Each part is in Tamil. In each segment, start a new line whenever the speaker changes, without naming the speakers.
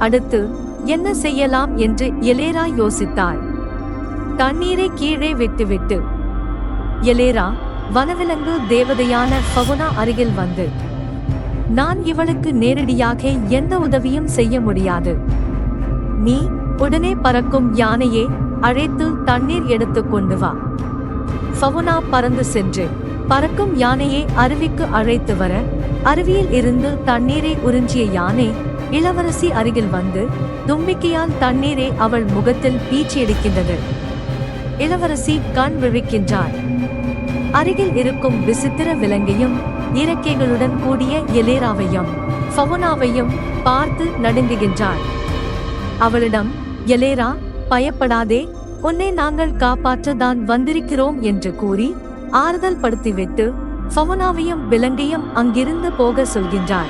அடுத்து என்ன செய்யலாம்? என்று எலேரா யோசித்தாள். தண்ணீரை கீழே விட்டுவிட்டு. எலேரா வனவிலங்கு தேவதையான பவுனா அருகில் வந்து நான் இவளுக்கு நேரடியாக எந்த உதவியும் செய்ய முடியாது. நீ உடனே பறக்கும் யானையே அழைத்து தண்ணீர் எடுத்து கொண்டு வா. ஃபவுனா பறந்து சென்று பறக்கும் யானையை அருவிக்கு அழைத்து வர அருவியில் இருந்து தண்ணீரை உறிஞ்சிய யானை இளவரசி அருகில் வந்து தும்பிக்கையால் தண்ணீரை அவள் முகத்தில் பீச்சியடிக்கின்றது இளவரசி கண் விழிக்கின்றார் அருகில் இருக்கும் விசித்திர விலங்கையும் இறக்கைகளுடன் கூடிய எலேராவையும் ஃபவுனாவையும் பார்த்து நடுங்குகின்றார் அவளிடம் எலேரா பயப்படாதே. உன்னை நாங்கள் காப்பாற்ற தான் வந்திருக்கிறோம் என்று கூறி ஆறுதல் படுத்திவிட்டு ஃபவுனாவையும் விலங்கையும் அங்கிருந்து போக சொல்கின்றார்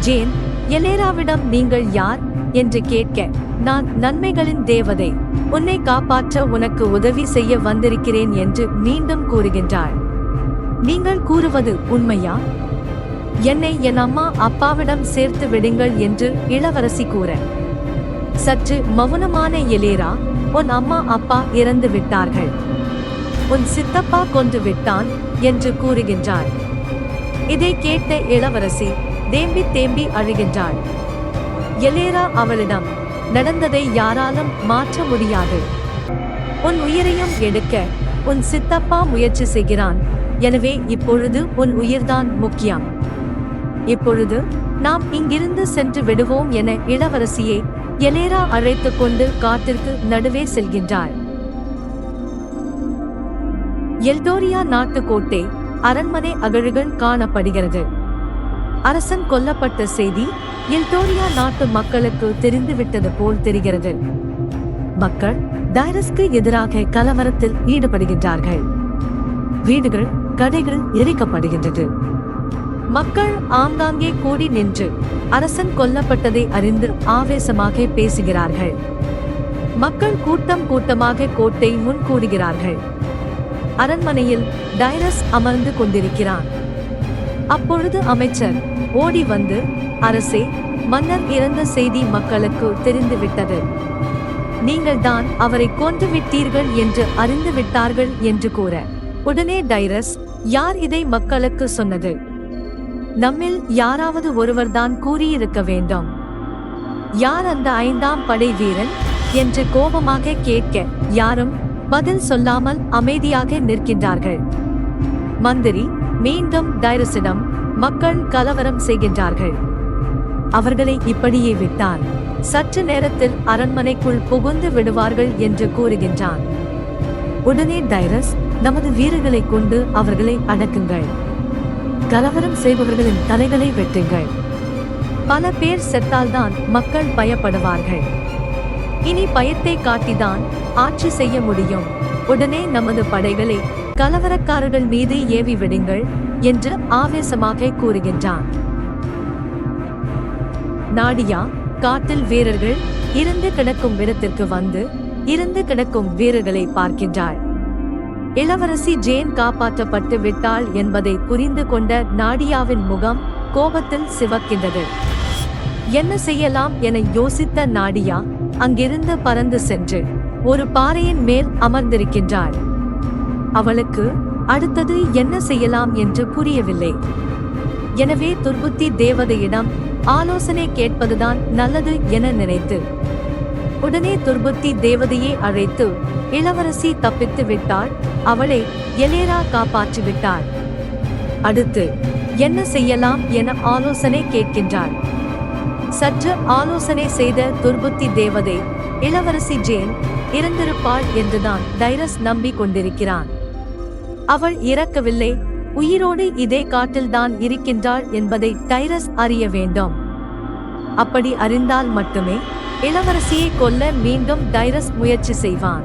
ஜேன் எலேராவிடம் நீங்கள் யார் என்று கேட்க நான் நன்மைகளின் தேவதை. உன்னை காப்பாற்ற உனக்கு உதவி செய்ய வந்திருக்கிறேன் என்று மீண்டும் கூறுகின்றாள். நீங்கள் கூறுவது உண்மையா? என்னை என் அம்மா அப்பாவிடம் சேர்த்து விடுங்கள் என்று இளவரசி கூற சற்று மௌனமான எலேரா உன் அம்மா அப்பா இறந்து விட்டார்கள். உன் சித்தப்பா கொண்டு விட்டான் என்று கூறுகின்றார் இதை கேட்ட இளவரசி தேம்பி தேம்பி அழுகின்றாள். எலேரா அவளிடம் நடந்ததை யாராலும் மாற்ற முடியாது. உன் உயிரையும் எடுக்க உன் சித்தப்பா முயற்சி செய்கிறான். எனவே இப்பொழுது உன் உயிர்தான் முக்கியம். இப்பொழுது நாம் இங்கிருந்து சென்று விடுவோம் என இளவரசியை எலேரா அழைத்துக் கொண்டு காட்டிற்கு நடுவே செல்கின்றாள். எல்டோரியா நாட்டு கோட்டை அரண்மனை அகழுகள் காணப்படுகிறது. அரசன் கொல்லப்பட்ட செய்தி எல்டோரியா நாட்டு மக்களுக்கு தெரிந்துவிட்டது போல் தெரிகிறது. மக்கள் டைரஸ்க்கு எதிராக கலவரத்தில் ஈடுபடுகின்றார்கள். வீடுகள் கடைகள் எரிக்கப்படுகின்றது. மக்கள் ஆங்காங்கே கூடி நின்று அரசன் கொல்லப்பட்டதை அறிந்து ஆவேசமாக பேசுகிறார்கள். மக்கள் கூட்டம் கூட்டமாக கோட்டை முன் கூடுகிறார்கள். அரண்மனையில் டைரஸ் அமர்ந்து கொண்டிருக்கிறான். அப்பொழுது அமைச்சர் ஓடி வந்து அரசே மன்னர் இறந்த செய்தி மக்களுக்கு தெரிந்துவிட்டது. நீங்கள் தான் அவரை கொன்று விட்டீர்கள் என்று அறிந்து விட்டார்கள் என்று கூற. உடனே டைரஸ் யார் இதை மக்களுக்கு சொன்னது? நம்மில் யாராவது ஒருவர்தான் கூறியிருக்க வேண்டும். யார் அந்த ஐந்தாம் படை வீரன்? என்று கோபமாக கேட்க யாரும் பதில் சொல்லாமல் அமைதியாக நிற்கின்றார்கள். மந்திரி மீண்டும் டைரஸிடம் மக்கள் கலவரம் செய்கின்றார்கள். அவர்களை இப்படியே விட்டால் சற்று நேரத்தில் அரண்மனைக்குள் புகுந்து விடுவார்கள் என்று கூறுகின்றான். உடனே டைரஸ் நமது வீரர்களை கொண்டு அவர்களை அடக்குங்கள். கலவரம் செய்பவர்களின் தலைகளை வெட்டுங்கள். பல பேர் செத்தால்தான் மக்கள் பயப்படுவார்கள். இனி பயத்தை காட்டிதான் ஆட்சி செய்ய முடியும். உடனே நமது படைகளை கலவரக்காரர்கள் மீது ஏவி விடுங்கள் என்று ஆவேசமாக கூறுகின்றான். நாடியா காட்டில் வீரர்கள் இருந்து கிடக்கும் இடத்திற்கு வந்து இருந்து கிடக்கும் வீரர்களை பார்க்கின்றாள். இளவரசி ஜேன் காப்பாற்றப்பட்டு விட்டாள் என்பதை புரிந்து கொண்ட நாடியாவின் முகம் கோபத்தில் சிவக்கின்றது. என்ன செய்யலாம்? என யோசித்த நாடியா அங்கிருந்து பறந்து சென்று ஒரு பாறையின் மேல் அமர்ந்திருக்கின்றாள். அவளுக்கு அடுத்தது என்ன செய்யலாம் என்று புரியவில்லை. எனவே துர்புத்தி தேவதையிடம் ஆலோசனை கேட்பதுதான் நல்லது என நினைத்து உடனே துர்புத்தி தேவதையை அழைத்து இளவரசி தப்பித்து விட்டாள் அவளை எலேரா காப்பாற்றிவிட்டார் அடுத்து என்ன செய்யலாம் என ஆலோசனை கேட்கின்றாள். சற்று ஆலோசனை செய்த துர்புத்தி தேவதை இளவரசி ஜேன் இறந்திருப்பாள் என்றுதான் டைரஸ் நம்பிக் கொண்டிருக்கிறான் அவள் இறக்கவில்லை. உயிரோடு இதே காட்டில்தான் இருக்கின்றாள் என்பதை டைரஸ் அறிய வேண்டும். அப்படி அறிந்தால் மட்டுமே இளவரசியை கொல்ல மீண்டும் டைரஸ் முயற்சி செய்வான்.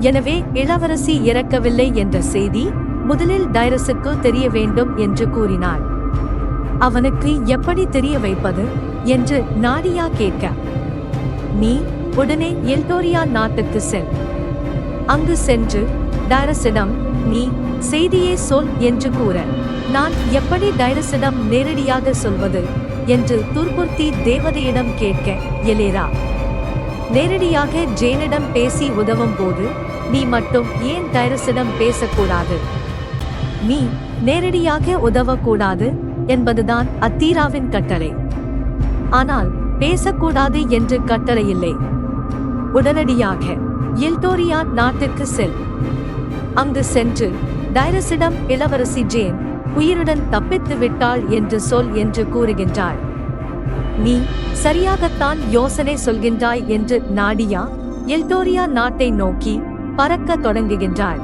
எனவே இளவரசி இறக்கவில்லை என்ற செய்தி முதலில் டைரஸுக்கு தெரிய வேண்டும் என்று கூறினாள். அவனுக்கு எப்படி தெரிய வைப்பது என்று நாடியா கேட்க. நீ உடனே எல்டோரியா நாட்டுக்கு செல். அங்கு சென்று டைரஸிடம் நீ செய்தியை சொல் என்று கூற. நான் எப்படி டைரஸிடம் நேரடியாக சொல்வது? என்று துர்புர்த்தி தேவதையிடம் கேட்க எலேரா நேரடியாக ஜேனிடம் பேசி உதவும் போது நீ மட்டும் ஏன் டைரஸிடம் பேசக்கூடாது? நீ நேரடியாக உதவக்கூடாது என்பதுதான் அத்தீராவின் கட்டளை. ஆனால் பேசக்கூடாது என்று கட்டளையில்லை. உடனடியாக எல்டோரியா நாட்டிற்கு செல். அங்கு சென்று டைரஸிடம் இளவரசி ஜேன் உயிருடன் தப்பித்து விட்டாள் என்று சொல் என்று கூறுகின்றாள். நீ சரியாகத்தான் யோசனை சொல்கின்றாய் என்று நாடியா எல்டோரியா நாட்டை நோக்கி பறக்க தொடங்குகின்றாள்.